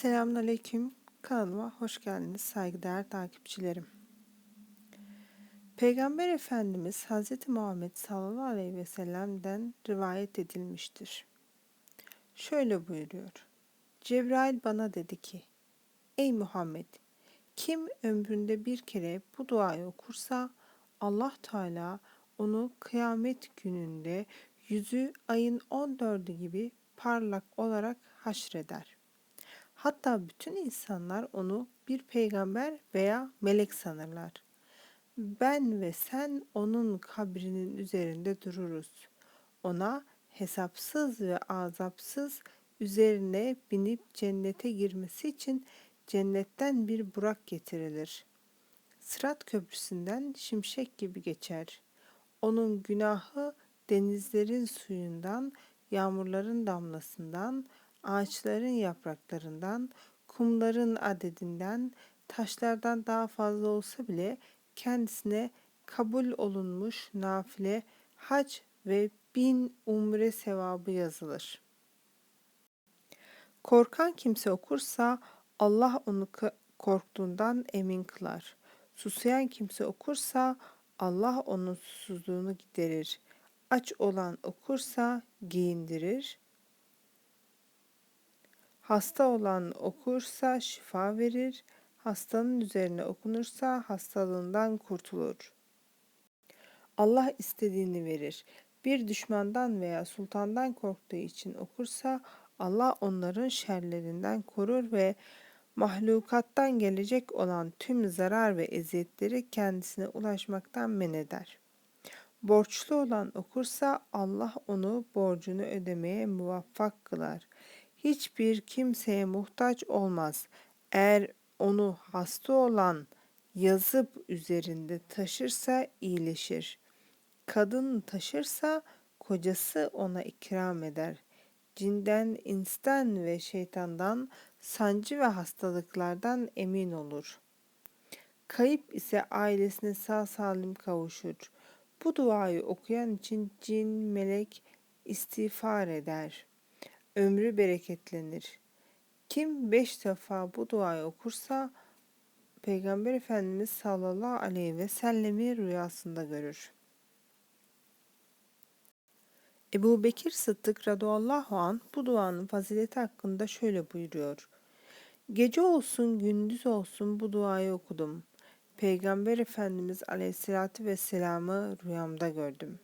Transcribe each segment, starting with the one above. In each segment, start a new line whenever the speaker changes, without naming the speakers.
Selamünaleyküm. Kanalıma hoş geldiniz saygıdeğer takipçilerim. Peygamber Efendimiz Hz. Muhammed sallallahu aleyhi ve sellem'den rivayet edilmiştir. Şöyle buyuruyor. Cebrail bana dedi ki, Ey Muhammed, kim ömründe bir kere bu duayı okursa Allah Teala onu kıyamet gününde yüzü ayın 14'ü gibi parlak olarak haşreder. Hatta bütün insanlar onu bir peygamber veya melek sanırlar. Ben ve sen onun kabrinin üzerinde dururuz. Ona hesapsız ve azapsız üzerine binip cennete girmesi için cennetten bir burak getirilir. Sırat köprüsünden şimşek gibi geçer. Onun günahı denizlerin suyundan, yağmurların damlasından, ağaçların yapraklarından, kumların adedinden, taşlardan daha fazla olsa bile kendisine kabul olunmuş nafile, hac ve bin umre sevabı yazılır. Korkan kimse okursa Allah onu korktuğundan emin kılar. Susayan kimse okursa Allah onun susuzluğunu giderir. Aç olan okursa giyindirir. Hasta olan okursa şifa verir, hastanın üzerine okunursa hastalığından kurtulur. Allah istediğini verir. Bir düşmandan veya sultandan korktuğu için okursa Allah onların şerlerinden korur ve mahlukattan gelecek olan tüm zarar ve eziyetleri kendisine ulaşmaktan men eder. Borçlu olan okursa Allah onu borcunu ödemeye muvaffak kılar hiçbir kimseye muhtaç olmaz. Eğer onu hasta olan yazıp üzerinde taşırsa iyileşir. Kadın taşırsa kocası ona ikram eder. Cinden, insten ve şeytandan, sancı ve hastalıklardan emin olur. Kayıp ise ailesine sağ salim kavuşur. Bu duayı okuyan için cin, melek istiğfar eder.'' Ömrü bereketlenir. Kim beş defa bu duayı okursa Peygamber Efendimiz sallallahu aleyhi ve sellemi rüyasında görür. Ebu Bekir Sıddık radıyallahu an bu duanın fazileti hakkında şöyle buyuruyor. Gece olsun gündüz olsun bu duayı okudum. Peygamber Efendimiz aleyhissalatü vesselam'ı rüyamda gördüm.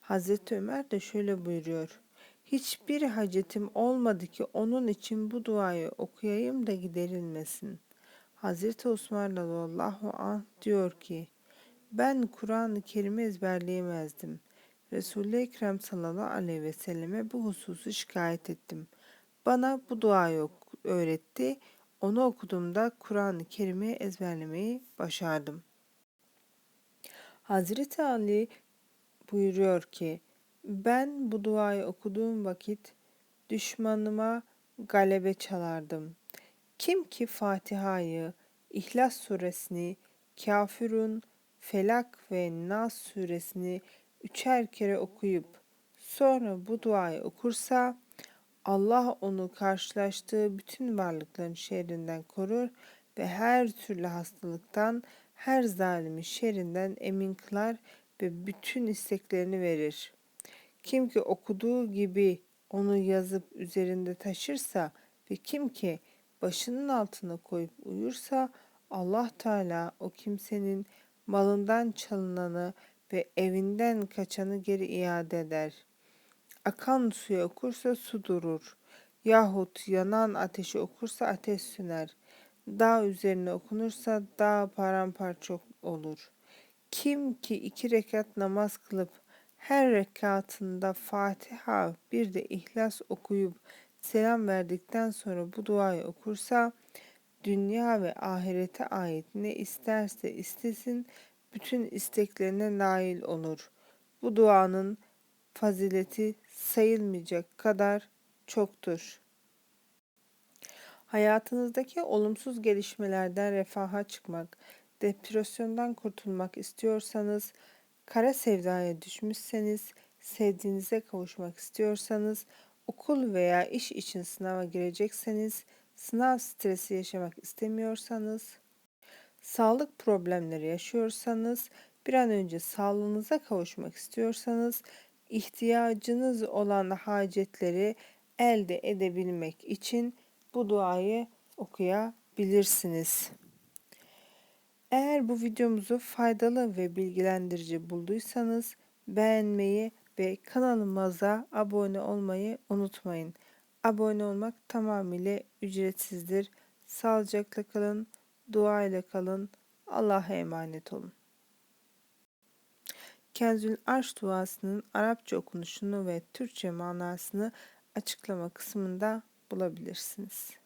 Hazreti Ömer de şöyle buyuruyor. Hiçbir hacetim olmadı ki onun için bu duayı okuyayım da giderilmesin. Hazreti Osman radıyallahu anh diyor ki, ben Kur'an-ı Kerim'i ezberleyemezdim. Resul-i Ekrem sallallahu aleyhi ve selleme bu hususu şikayet ettim. Bana bu duayı öğretti. Onu okuduğumda Kur'an-ı Kerim'i ezberlemeyi başardım. Hazreti Ali buyuruyor ki, ben bu duayı okuduğum vakit düşmanıma galebe çalardım. Kim ki Fatiha'yı, İhlas suresini, Kafirun, Felak ve Nas suresini üçer kere okuyup sonra bu duayı okursa Allah onu karşılaştığı bütün varlıkların şerrinden korur ve her türlü hastalıktan, her zalimin şerrinden emin kılar ve bütün isteklerini verir.'' Kim ki okuduğu gibi onu yazıp üzerinde taşırsa ve kim ki başının altına koyup uyursa Allah Teala o kimsenin malından çalınanı ve evinden kaçanı geri iade eder. Akan suyu okursa su durur. Yahut yanan ateşi okursa ateş söner. Dağ üzerine okunursa dağ paramparça olur. Kim ki iki rekat namaz kılıp her rekatında Fatiha bir de İhlas okuyup selam verdikten sonra bu duayı okursa dünya ve ahirete ait ne isterse istesin bütün isteklerine nail olur. Bu duanın fazileti sayılmayacak kadar çoktur. Hayatınızdaki olumsuz gelişmelerden refaha çıkmak, depresyondan kurtulmak istiyorsanız kara sevdaya düşmüşseniz, sevdiğinize kavuşmak istiyorsanız, okul veya iş için sınava girecekseniz, sınav stresi yaşamak istemiyorsanız, sağlık problemleri yaşıyorsanız, bir an önce sağlığınıza kavuşmak istiyorsanız, ihtiyacınız olan hacetleri elde edebilmek için bu duayı okuyabilirsiniz. Eğer bu videomuzu faydalı ve bilgilendirici bulduysanız beğenmeyi ve kanalımıza abone olmayı unutmayın. Abone olmak tamamıyla ücretsizdir. Sağlıcakla kalın, dua ile kalın. Allah'a emanet olun. Kenzül Arş duasının Arapça okunuşunu ve Türkçe manasını açıklama kısmında bulabilirsiniz.